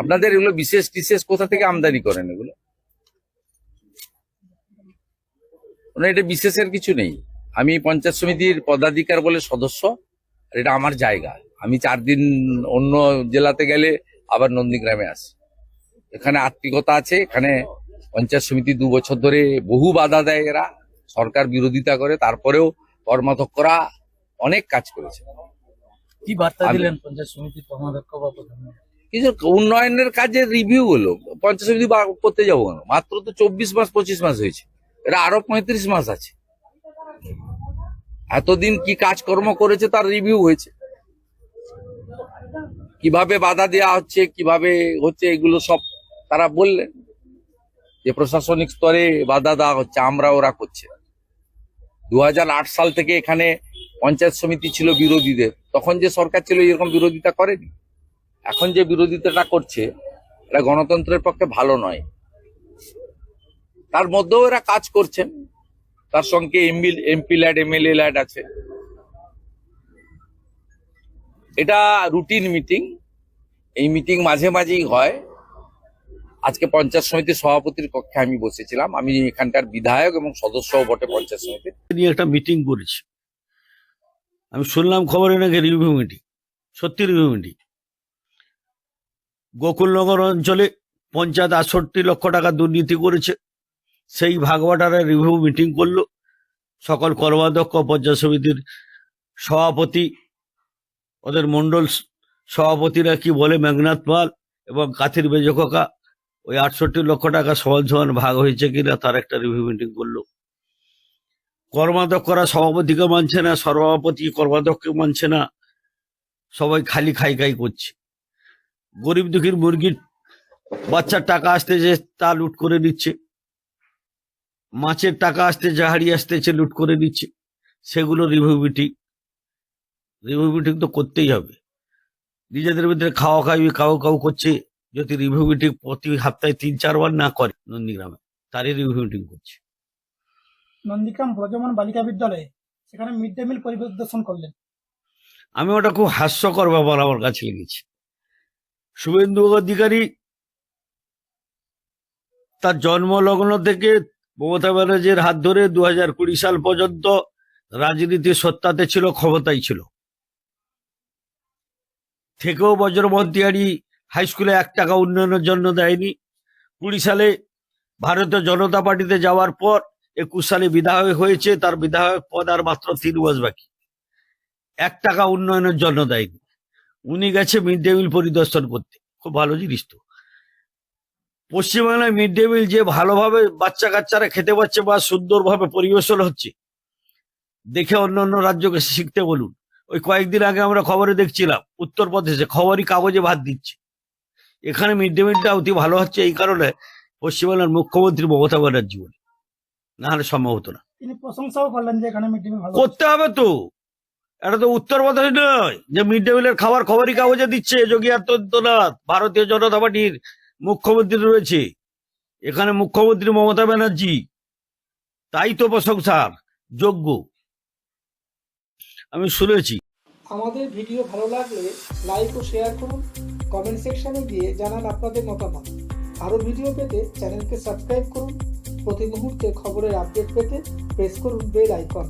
আপনাদের এগুলো বিশেষ টিশেষ কোথা থেকে আমদানি করেন এগুলো? মানে এটা বিশেষের কিছু নেই। আমি পঞ্চায়েত সমিতির পদাধিকার বলে সদস্য আর এটা আমার জায়গা। আমি চার দিন অন্য জেলাতে গেলে আবার নন্দীগ্রামে আসি। এখানে আত্মিকতা আছে এখানে পঞ্চায়েত সমিতি দু বছর ধরে বহু বাধা দেয় এরা। সরকার বিরোধিতা করে তারপরেও কর্মাধ্যক্ষরা অনেক কাজ করেছে। কি বার্তা দিলেন পঞ্চায়েত সমিতির কর্মাধ্যক্ষ বা প্রধান? কিছু উন্নয়নের কাজের রিভিউ হলো পঞ্চাশ সমিতি করতে যাব কেন? মাত্র তো চব্বিশ মাস, পঁচিশ মাস হয়েছে। এটা আরও পঁয়ত্রিশ মাস আছে। এতদিন কি কাজকর্ম করেছে তার রিভিউ হয়েছে। কীভাবে বাধা দেওয়া হচ্ছে, কীভাবে হচ্ছে, এগুলো সব তারা বললেন। যে প্রশাসনিক স্তরে বাধা দেওয়া হচ্ছে, আমরা ওরা করছে। দু হাজার আট সাল থেকে এখানে পঞ্চায়েত সমিতি ছিল বিরোধীদের। তখন যে সরকার ছিল, এরকম বিরোধিতা করেনি। এখন যে বিরোধিতাটা করছে, এটা গণতন্ত্রের পক্ষে ভালো নয়। তার মধ্যেও এরা কাজ করছেন। তার সঙ্গে MP MP LAD MLA LAD আছে। এটা রুটিন মিটিং। এই মিটিং মাঝে মাঝেই হয়। আজকে পঞ্চায়েত সমিতির সভাপতির কক্ষে আমি বসেছিলাম। আমি এখানকার বিধায়ক এবং সদস্যও বটে পঞ্চায়েত সমিতির। নিয়ে একটা মিটিং করেছি। আমি শুনলাম খবরে নাকি রিভিউ মিটিং সত্যি রিভিউ মিটিং গোকুলনগর অঞ্চলে পঞ্চায়েত আটষট্টি লক্ষ টাকা দুর্নীতি করেছে। সেই ভাগবাটারে রিভিউ মিটিং করল। সকল কর্মাধ্যক্ষ, পঞ্চায়েত সমিতির সভাপতি, ওদের মন্ডল সভাপতিরা কি বলে, মেঘনাথ পাল এবং কাথির বেজকাকা, ওই আটষট্টি লক্ষ টাকা সমান সমান ভাগ হয়েছে কিনা তার একটা রিভিউ মিটিং করল। কর্মাধ্যক্ষরা সভাপতিকে মানছে না, সভাপতি কর্মাধ্যক্ষকে মানছে না, সবাই খালি খাই খাই করছে। গরিব দুঃখীর মুরগির বাচ্চার টাকা আসতেছে তা লুট করে নিচ্ছে। মাছের টাকা আসতেছে হারিয়ে আসতেছে লুট করে নিচ্ছে সেগুলো রিভিউ মিটিং রিভিউ মিটিং তো করতেই হবে। নিজেদের ভিতরে খাওয়া খাওয়ি কাউ কাউ করছে যদি রিভিউ মিটিং প্রতি সপ্তাহে তিন চারবার না করে নন্দীগ্রামে তারই রিভিউ মিটিং করছে। নন্দীগ্রাম ব্রজমান বালিকা বিদ্যালয়ে সেখানে মিড ডে মিল পরিদর্শন করলেন। আমি ওটা খুব হাস্যকর ব্যাপার আমার কাছে লেগেছে। শুভেন্দু অধিকারী তার জন্মলগ্ন থেকে মমতা ব্যানার্জির হাত ধরে দু হাজার কুড়ি সাল পর্যন্ত রাজনীতি সত্তাতে ছিল ক্ষমতাই ছিল। থেকেও বজ্রমন্তিয়ারি হাই স্কুলে এক টাকা উন্নয়নের জন্য দেয়নি। কুড়ি সালে ভারতীয় জনতা পার্টিতে যাওয়ার পর একুশ সালে বিধায়ক হয়েছে, তার বিধায়ক পদ আর মাত্র তিন মাস বাকি। এক টাকা উন্নয়নের জন্য দেয়নি। উনি গেছে মিড ডে মিল পরিদর্শন করতে। খুব ভালো জিনিস তো। পশ্চিমবাংলায় মিড ডে মিল যে ভালোভাবে বাচ্চা কাচ্চারা খেতে পাচ্ছে বা সুন্দরভাবে পরিবেশন হচ্ছে দেখে অন্য অন্য রাজ্যকে শিখতে বলুন। ওই কয়েকদিন আগে আমরা খবরে দেখছিলাম উত্তরপ্রদেশে খবরই কাগজে ভাত দিচ্ছে। এখানে মিড ডে মিলটা অতি ভালো হচ্ছে এই কারণে পশ্চিমবাংলার মুখ্যমন্ত্রী মমতা ব্যানার্জী বলে না হলে সম্ভব হতো না। তিনি প্রশংসাও করলেন যে এখানে মিড ডে মিল করতে হবে তো। এটা তো উত্তরপ্রদেশ নয়, যে মিড ডে মিলের খাবার খবরই কাগজে দিচ্ছে যোগী আদিত্যনাথ, ভারতীয় জনতা পার্টির মুখ্যমন্ত্রী রয়েছে। এখানে মুখ্যমন্ত্রী মমতা ব্যানার্জি, তাই তো প্রশংসার যোগ্য। আমি শুনেছি। আমাদের ভিডিও ভালো লাগলে লাইক ও শেয়ার করুন, কমেন্ট সেকশনে গিয়ে জানান আপনাদের মতামত। আরও ভিডিও পেতে চ্যানেলকে সাবস্ক্রাইব করুন, প্রতি মুহূর্তে খবরের আপডেট পেতে প্রেস করুন বেল আইকন।